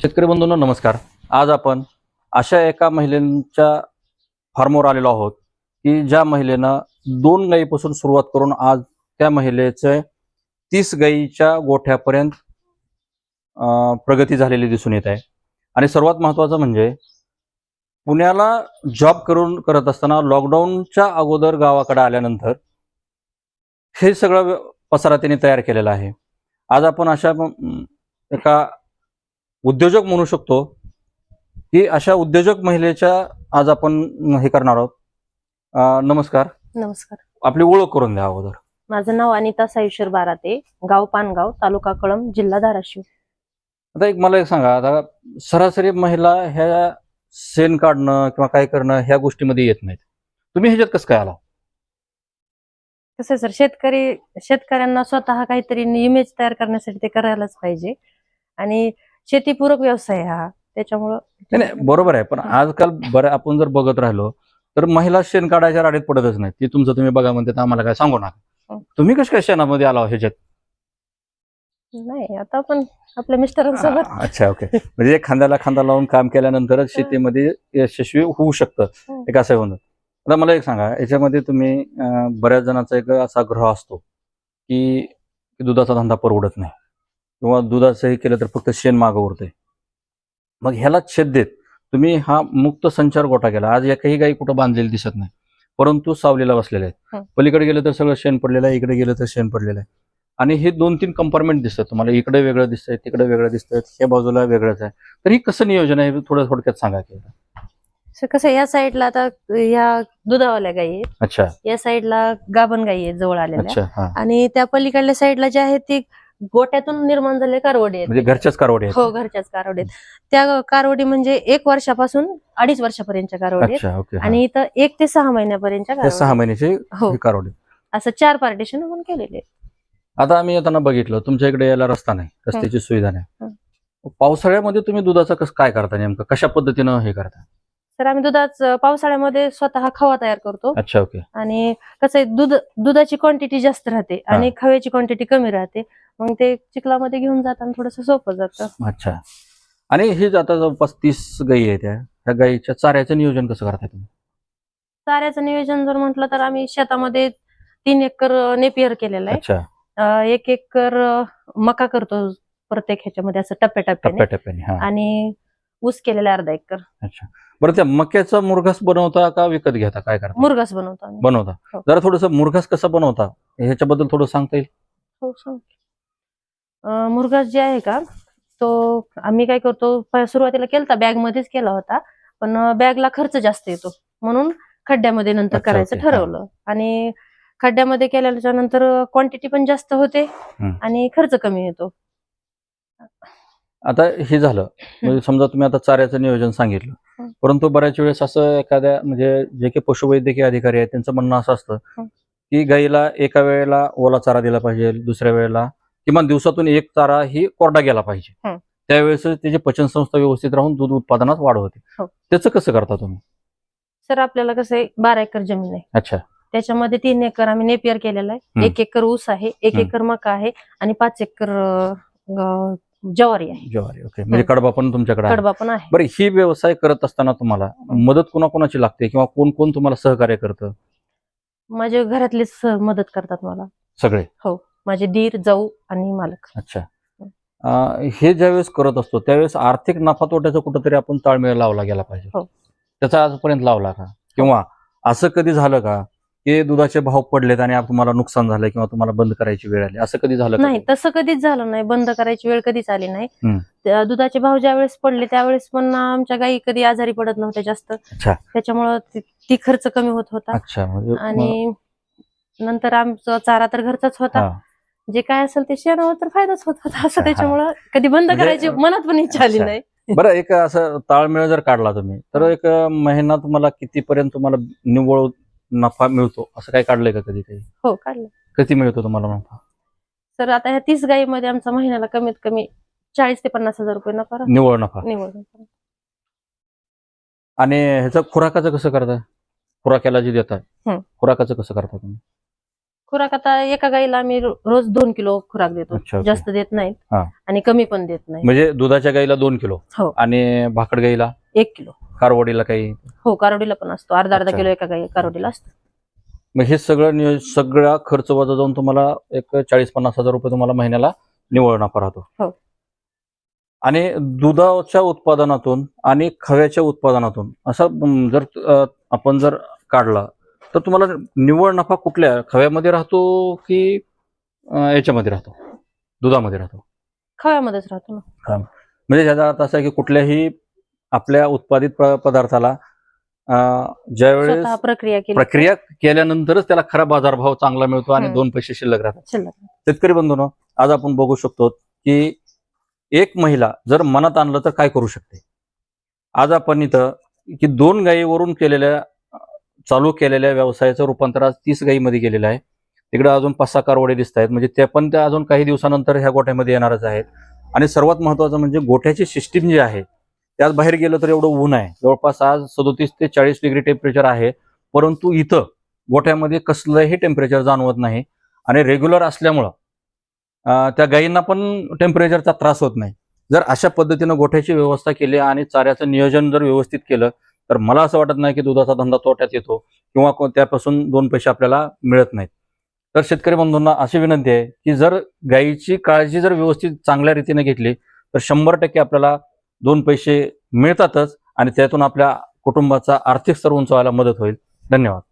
शेतकरी बंधूंनो नमस्कार. आज आपण अशा एका महिलेच्या फार्मवर आलेलो आहोत की ज्या महिलेनं दोन गायीपासून सुरुवात करून आज त्या महिलेचे तीस गायीच्या गोठ्यापर्यंत प्रगती झालेली दिसून येत आहे. आणि सर्वात महत्वाचं म्हणजे पुण्याला जॉब करून करत असताना लॉकडाऊनच्या अगोदर गावाकडे आल्यानंतर हे सगळं पसारा त्यांनी तयार केलेला आहे. आज आपण अशा एका उद्योजक म्हणू शकतो की अशा उद्योजक महिलेच्या आज आपण हे करणार आहोत. नमस्कार. नमस्कार. आपली ओळख करून द्या अगोदर. माझं नाव अनिता सायुशर बाराते गाव पानगाव तालुका कळंब जिल्हा धाराशिव. आता एक मला एक सांगा आता सरासरी महिला ह्या शेण काढणं किंवा काय करणं ह्या गोष्टीमध्ये येत नाहीत. तुम्ही ह्याच्यात कसं काय आला? कसं सर शेतकरी शेतकऱ्यांना स्वतः काहीतरी इमेज तयार करण्यासाठी ते करायलाच पाहिजे. आणि शेतीपूरक व्यवसाय हा. त्याच्यामुळं नाही नाही बरोबर आहे. पण आजकाल बरं आपण जर बघत राहिलो तर महिला शेण काढायच्या राडीत पडतच नाही ती तुमचं तुम्ही बघा म्हणते तर आम्हाला काय सांगू नका. हं. तुम्ही कश काय शेणामध्ये आला ह्याच्यात? नाही आता आपण आपल्या मिस्टरांसोबत. अच्छा ओके. म्हणजे खांद्याला खांदा लावून काम केल्यानंतरच शेतीमध्ये यशस्वी होऊ शकतं. हं. एक असं होणं आता मला एक सांगा याच्यामध्ये तुम्ही अं, बऱ्याच जणांचा एक असा ग्रह असतो की की दुधाचा धंदा परवडत नाही. किंवा दुधाचंही केलं तर फक्त शेण मागं उरते मग ह्याला छेद देत तुम्ही हा मुक्त संचार गोटा केला. आज एकही गाई कुठं बांधलेली दिसत नाही. परंतु सावलीला बसलेले आहेत. हं. पलीकडे गेलं तर सगळं शेण पडलेलं आहे इकडे गेलं तर शेण पडलेलं आहे. आणि हे दोन तीन कंपार्टमेंट दिसतात तुम्हाला. इकडे वेगळं दिसतंय तिकडे वेगळं दिसतंय या बाजूला वेगळंच आहे. तर ही कसं नियोजन आहे हे थोडं थोडक्यात सांगा की कसं आहे, या साईडला आता या दुधावाल्या गायी आहेत. अच्छा. या साईडला गाभण गायी आहेत जवळ आलेल्या. हा. आणि त्या पलीकडल्या साईडला जे आहेत ते गोट्यातून निर्माण झाले कारवडी म्हणजे आहेत घरच्याच कारवडे आहेत. हो घरच्याच कारवडी आहेत. त्या कारवडी म्हणजे एक वर्षापासून अडीच वर्षापर्यंतच्या कारवडी आहेत. ओके हा. आणि इथं एक ते सहा महिन्यापर्यंतच्या हे सहा महिन्याचे हो. हे कारवडे असं चार पार्टिशन आपण केलेले आहेत. आता आम्ही येताना बघितलं तुमच्या इकडे यायला रस्ता नाही रस्त्याची सुविधा नाही. पावसाळ्यामध्ये तुम्ही दुधाचं कसं काय करता नेमकं? कशा पद्धतीनं हे करता? तर आम्ही दुधाच पावसाळ्यामध्ये स्वतः खवा तयार करतो. अच्छा ओके. आणि कसं आहे दूध दुधाची क्वांटिटी जास्त राहते आणि खव्याची क्वांटिटी कमी राहते. मग ते चिखलामध्ये घेऊन जाताना थोडस सोपं जातं. अच्छा. आणि हे जे आता जवळपास तीस गायी आहेत त्या ह्या गायीच्या चाऱ्याचं नियोजन कसं करता तुम्ही? चाऱ्याचं नियोजन जर म्हटलं तर आम्ही शेतामध्ये तीन एकर नेपियर केलेलं आहे. अच्छा. अं, एक एकर मका करतो प्रत्येक ह्याच्यामध्ये असं टप्प्याटप्प्याने. टप्प्याटप्प्याने हा. आणि ऊस केलेला अर्धा एकर. अच्छा. बरं त्या मक्याचा मुरघास बनवता का विकत घेता? काय करता? मुरगास बनवतो आम्ही. बनवता. हो. जरा थोडस मुरघास कसं बनवता? ह्याच्याबद्दल थोडं सांगता येईल? हो सांग मुरघास जे आहे का तो आम्ही काय करतो सुरुवातीला केलता बॅग मध्येच केला होता पण बॅगला खर्च जास्त येतो म्हणून खड्ड्यामध्ये नंतर करायचं. ठरवलं आणि खड्ड्यामध्ये केल्याच्यानंतर क्वांटिटी पण जास्त होते. आणि खर्च कमी येतो आता हे झालं म्हणजे समजा तुम्ही आता चाऱ्याचं नियोजन सांगितलं. परंतु बऱ्याच वेळेस असं एखाद्या म्हणजे जे काही पशुवैद्यकीय अधिकारी आहेत त्यांचं म्हणणं असं असतं. की गाईला एका वेळेला ओला चारा दिला पाहिजे दुसऱ्या वेळेला किमान दिवसातून एक चारा ही कोरडा गेला पाहिजे. हं. त्यावेळेस त्याची पचनसंस्था व्यवस्थित राहून दूध उत्पादनात वाढ होते. हो. त्याचं कसं करता तुम्ही? सर आपल्याला कसं आहे बारा एकर जमीन आहे. अच्छा. त्याच्यामध्ये तीन एकर आम्ही नेपियर केलेला आहे. एक एकर ऊस आहे एक. एकर मका आहे आणि पाच एकर ज्वारी आहे. ज्वारी ओके. म्हणजे हं. कडबा पण तुमच्याकडे. कडबा पण आहे. बरं ही व्यवसाय करत असताना तुम्हाला मदत कोणाकोणाची लागते किंवा कोण कोण तुम्हाला सहकार्य करतं? माझे घरातलेच मदत करतात मला. सगळे? माझे दीर जाऊ आणि मालक. अच्छा. अं, हे ज्यावेळेस करत असतो त्यावेळेस आर्थिक नफा तोट्याचा कुठंतरी आपण ताळमेळ लावला गेला पाहिजे. हो. त्याचा आजपर्यंत लावला का? किंवा असं कधी झालं का की दुधाचे भाव पडलेत आणि आप- तुम्हाला नुकसान झालं किंवा तुम्हाला बंद करायची वेळ आली? असं कधी झालं का? नाही तसं कधीच झालं नाही. बंद करायची वेळ कधीच आली नाही. हम्म. त्या दुधाचे भाव ज्या वेळेस पडले त्यावेळेस पण आमच्या गायी कधी आजारी पडत नव्हत्या जास्त. अच्छा. त्याच्यामुळं ती- ती खर्च कमी होत होता. अच्छा म्हणजे आणि नंतर आमचा चारा तर घरचाच होता. हा. जे काय असेल ते शेणावर तर फायदाच होत होता. असं. त्याच्यामुळं कधी बंद म्हणजे- करायची मनात पण इच्छा आली. नाही. बरं एक असं ताळमेळ जर काढला तुम्ही तर एक महिना तुम्हाला कितीपर्यंत तुम्हाला निव्वळ नफा मिळतो? असं काय काढलंय का कधी काही? हो काढलं किती मिळतो तुम्हाला नफा? तर आता ह्या तीस गायीमध्ये आमचा महिन्याला कमीत कमी चाळीस ते पन्नास हजार रुपये नफा. निव्वळ नफा. निवड आणि ह्याचं खुराकाचं कसं करताय खुराक्याला जे देताय. खुराकाचं कसं करता तुम्ही? खुराक आता एका गाईला आम्ही रो- रोज दोन किलो खुराक देतो ओके. जास्त देत नाहीत हा. आणि कमी पण देत नाही म्हणजे दुधाच्या गाईला दोन किलो हो. आणि भाकड गाईला एक किलो कारवडीला काही हो कारोडीला पण असतो अर्धा अर्धा अच्छा. किलो एका गाई कारोडीला असतो मग हे सगळं नियो- सगळा खर्च वजा जाऊन तुम्हाला एक चाळीस पन्नास हजार रुपये तुम्हाला महिन्याला निव्वळ नफा राहतो हो. आणि दुधाच्या उत्पादनातून आणि खव्याच्या उत्पादनातून असा जर अं, आपण जर काढला तर तुम्हाला निव्वळ नफा कुठल्या? खव्यामध्ये राहतो की अं, याच्यामध्ये राहतो? दुधामध्ये राहतो? खव्यामध्येच राहतो ना. म्हणजे त्याचा अर्थ असा आहे की कुठल्याही आपल्या उत्पादित प- पदार्थाला अं, ज्यावेळेस स्वतः प्रक्रिया केली. प्रक्रिया केल्यानंतरच त्याला खरा बाजारभाव चांगला मिळतो आणि हम्म. दोन पैसे शिल्लक राहतात. शिल्लक शेतकरी बंधूंनो आज आपण बघू शकतो की एक महिला जर मनात आणलं तर काय करू शकते? आज आपण इथं की दोन गायीवरून केलेल्या चालू केलेल्या व्यवसायाचं रूपांतर आज तीस गाईमध्ये गेलेलं आहे. तिकडे अजून पाच सहा कारवडे दिसत आहेत म्हणजे ते पण त्या अजून काही दिवसानंतर ह्या गोठ्यामध्ये येणारच आहेत. आणि सर्वात महत्वाचं म्हणजे गोठ्याची सिस्टीम जी आहे त्यात बाहेर गेलं तर एवढं ऊन आहे. जवळपास आज सदोतीस ते चाळीस डिग्री टेम्परेचर आहे. परंतु इथं गोठ्यामध्ये कसलंही टेम्परेचर जाणवत नाही. आणि रेग्युलर असल्यामुळं त्या गायींना पण टेम्परेचरचा त्रास होत नाही. जर अशा पद्धतीनं गोठ्याची व्यवस्था केली आणि चाऱ्याचं नियोजन जर व्यवस्थित केलं तर मला असं वाटत नाही की दुधाचा धंदा तोट्यात येतो किंवा त्यापासून दोन पैसे आपल्याला मिळत नाहीत. तर शेतकरी बंधूंना अशी विनंती आहे की जर गायीची काळजी जर व्यवस्थित चांगल्या रीतीने घेतली तर शंभर टक्के आपल्याला दोन पैसे मिळतातच आणि त्यातून आपल्या कुटुंबाचा आर्थिक स्तर उंचवायला मदत होईल. धन्यवाद.